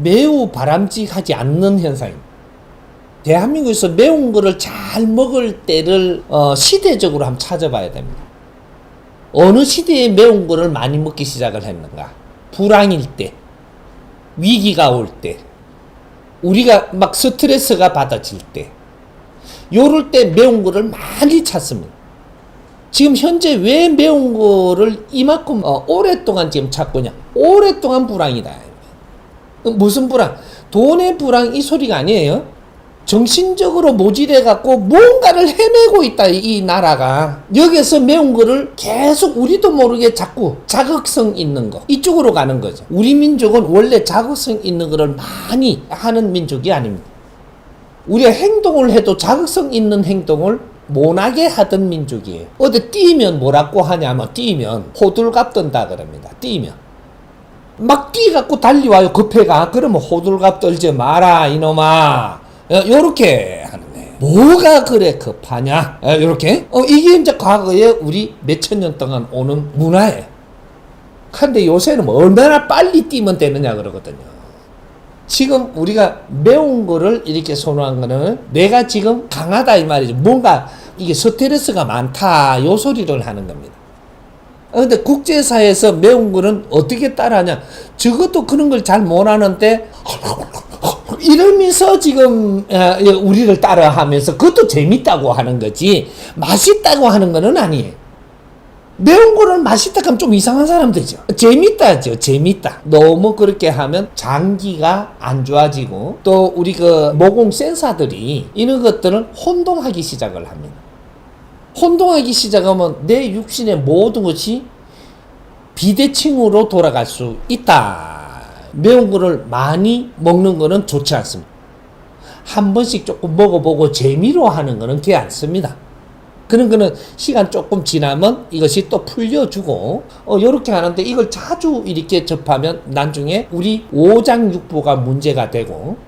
매우 바람직하지 않는 현상입니다. 대한민국에서 매운 거를 잘 먹을 때를 어, 시대적으로 한번 찾아봐야 됩니다. 어느 시대에 매운 거를 많이 먹기 시작을 했는가? 불황일 때, 위기가 올 때, 우리가 막 스트레스가 받아질 때, 요럴 때 매운 거를 많이 찾습니다. 지금 현재 왜 매운 거를 이만큼 어, 오랫동안 지금 찾고냐? 오랫동안 불황이다. 무슨 불황? 돈의 불황 이 소리가 아니에요. 정신적으로 모질해 갖고 뭔가를 헤매고 있다 이 나라가 여기서 매운 거를 계속 우리도 모르게 자꾸 자극성 있는 거 이쪽으로 가는 거죠. 우리 민족은 원래 자극성 있는 거를 많이 하는 민족이 아닙니다. 우리가 행동을 해도 자극성 있는 행동을 못하게 하던 민족이에요. 어디 뛰면 뭐라고 하냐면 뛰면 호들갑 떤다 그럽니다. 뛰면 막 뛰갖고 달려와요 급해가 그러면 호들갑 떨지 마라 이놈아 어, 요렇게 하는 거예요. 뭐가 그래 급하냐? 어, 요렇게 어, 이게 이제 과거에 우리 몇천 년 동안 오는 문화예요. 근데 요새는 뭐 얼마나 빨리 뛰면 되느냐 그러거든요. 지금 우리가 매운 거를 이렇게 선호한 거는 내가 지금 강하다 이 말이죠. 뭔가 이게 스트레스가 많다 요 소리를 하는 겁니다. 어, 근데 국제사회에서 매운 거는 어떻게 따라하냐? 적어도 그런 걸 잘 못하는데 이러면서 지금 어, 우리를 따라하면서 그것도 재밌다고 하는 거지 맛있다고 하는 거는 아니에요. 매운 거를 맛있다 하면 좀 이상한 사람 되죠. 재밌다죠. 재밌다. 너무 그렇게 하면 장기가 안 좋아지고 또 우리 그 모공 센서들이 이런 것들은 혼동하기 시작을 합니다. 혼동하기 시작하면 내 육신의 모든 것이 비대칭으로 돌아갈 수 있다. 매운 거를 많이 먹는 거는 좋지 않습니다. 한 번씩 조금 먹어보고 재미로 하는 거는 괜찮습니다. 그런 거는 시간 조금 지나면 이것이 또 풀려주고 어 요렇게 하는데 이걸 자주 이렇게 접하면 나중에 우리 오장육부가 문제가 되고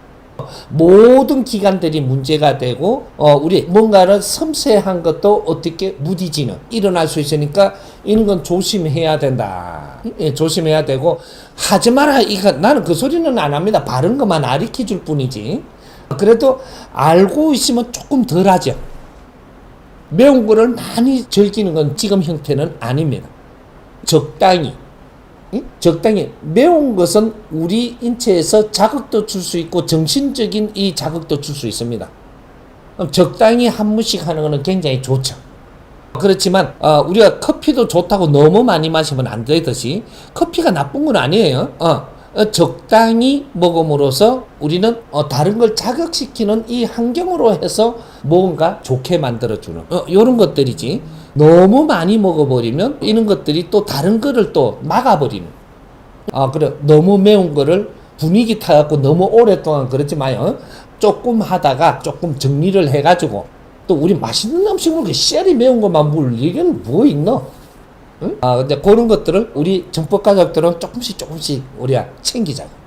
모든 기관들이 문제가 되고 어 우리 뭔가를 섬세한 것도 어떻게 무디지는 일어날 수 있으니까 이런 건 조심해야 된다. 예, 조심해야 되고 하지 마라. 이거 나는 그 소리는 안 합니다. 바른 것만 가르쳐 줄 뿐이지. 그래도 알고 있으면 조금 덜 하죠. 매운 거를 많이 즐기는 건 지금 형태는 아닙니다. 적당히. 응? 적당히 매운 것은 우리 인체에서 자극도 줄 수 있고 정신적인 이 자극도 줄 수 있습니다. 그럼 적당히 한 무씩 하는 것은 굉장히 좋죠. 그렇지만 어, 우리가 커피도 좋다고 너무 많이 마시면 안 되듯이 커피가 나쁜 건 아니에요. 어, 어, 적당히 먹음으로써 우리는 어, 다른 걸 자극시키는 이 환경으로 해서 뭔가 좋게 만들어주는 어, 이런 것들이지 너무 많이 먹어버리면 이런 것들이 또 다른 거를 또 막아버리는 아 그래 너무 매운 거를 분위기 타갖고 너무 오랫동안 그러지 마요 조금 하다가 조금 정리를 해가지고 또 우리 맛있는 음식 먹고 씨알이 매운 것만 물 이건 뭐 있노? 응? 아 근데 그런 것들을 우리 정법 가족들은 조금씩 조금씩 우리가 챙기자고.